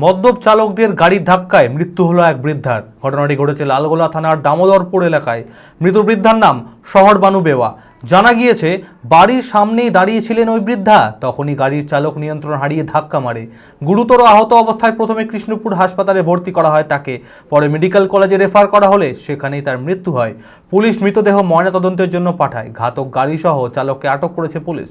মদ্যপ চালকদের গাড়ির ধাক্কায় মৃত্যু হলো এক বৃদ্ধার। ঘটনাটি ঘটেছে লালগোলা থানার দামোদরপুর এলাকায়। মৃত বৃদ্ধার নাম শহরবানু বেওয়া। জানা গিয়েছে, বাড়ির সামনেই দাঁড়িয়েছিলেন ওই বৃদ্ধা। তখনই গাড়ির চালক নিয়ন্ত্রণ হারিয়ে ধাক্কা মারে। গুরুতর আহত অবস্থায় প্রথমে কৃষ্ণপুর হাসপাতালে ভর্তি করা হয় তাকে। পরে মেডিকেল কলেজে রেফার করা হলে সেখানেই তার মৃত্যু হয়। পুলিশ মৃতদেহ ময়নাতদন্তের জন্য পাঠায়। ঘাতক গাড়িসহ চালককে আটক করেছে পুলিশ।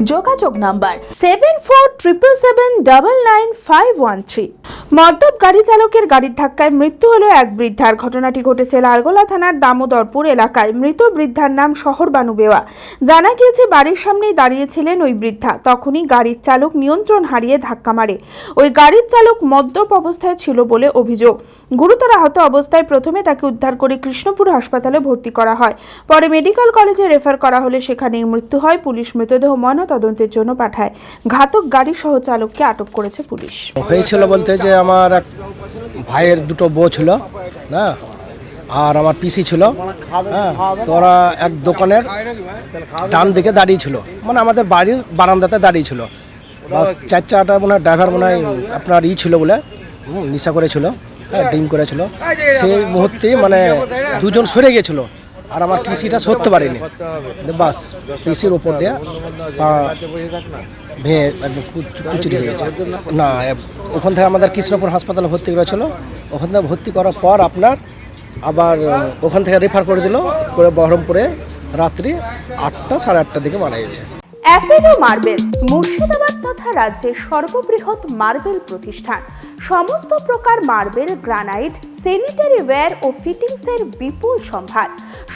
যোগাযোগ number seven four triple seven double nine five one three মদ্যপ গাড়ি চালকের গাড়ির ধাক্কায় মৃত্যু হলো এক বৃদ্ধার। ঘটনাটি ঘটেছে লালগোলা থানার দামোদরপুর এলাকায়। মৃত বৃদ্ধার নাম শহর বানু বেওয়া। জানা গিয়েছে, বাড়ির সামনেই দাঁড়িয়েছিলেন ওই বৃদ্ধা। তখনই গাড়ির চালক নিয়ন্ত্রণ হারিয়ে ধাক্কা মারে। ওই গাড়ির চালক মদ্যপ অবস্থায় ছিল বলে অভিযোগ। গুরুতর আহত অবস্থায় প্রথমে তাকে উদ্ধার করে কৃষ্ণপুর হাসপাতালে ভর্তি করা হয়। পরে মেডিকেল কলেজে রেফার করা হলে সেখানেই মৃত্যু হয়। পুলিশ মৃতদেহ ময়নাতদন্তের জন্য পাঠায়। ঘাতক গাড়ি সহ চালককে আটক করেছে পুলিশ। হয়েছিল বলতে যে আমার এক ভাইয়ের দুটো বউ ছিল হ্যাঁ আর আমার পিসি ছিল হ্যাঁ? তো ওরা এক দোকানের ডান দিকে দাঁড়িয়ে ছিল। মানে আমাদের বাড়ির বারান্দাতে দাঁড়িয়ে ছিল। বাস চার চারটা মনে হয় ড্রাইভার মনে হয় আপনার ই ছিল বলে নেশা করেছিল হ্যাঁ ডিম করেছিল। সেই মুহূর্তে মানে দুজন সরে গিয়েছিল। আর আমার পিসিটা সরতে পারেনি। বাস পিসির ওপর দিয়ে কুচুরি হয়ে গেছে। না ওখান থেকে আমাদের কৃষ্ণপুর হাসপাতালে ভর্তি করেছিল। ওখান থেকে ভর্তি করার পর আপনার আবার ওখান থেকে রেফার করে দিল, করে বহরমপুরে রাত্রি আটটা, সাড়ে আটটার দিকে মারা গেছে। অ্যাপেলো মার্বেল, মুর্শিদাবাদ তথা রাজ্যের সর্ববৃহৎ মার্বেল প্রতিষ্ঠান। সমস্ত প্রকার মার্বেল, গ্রানাইট স্যানিটারি ওয়্যার ও ফিটিংসের বিপুল সম্ভার।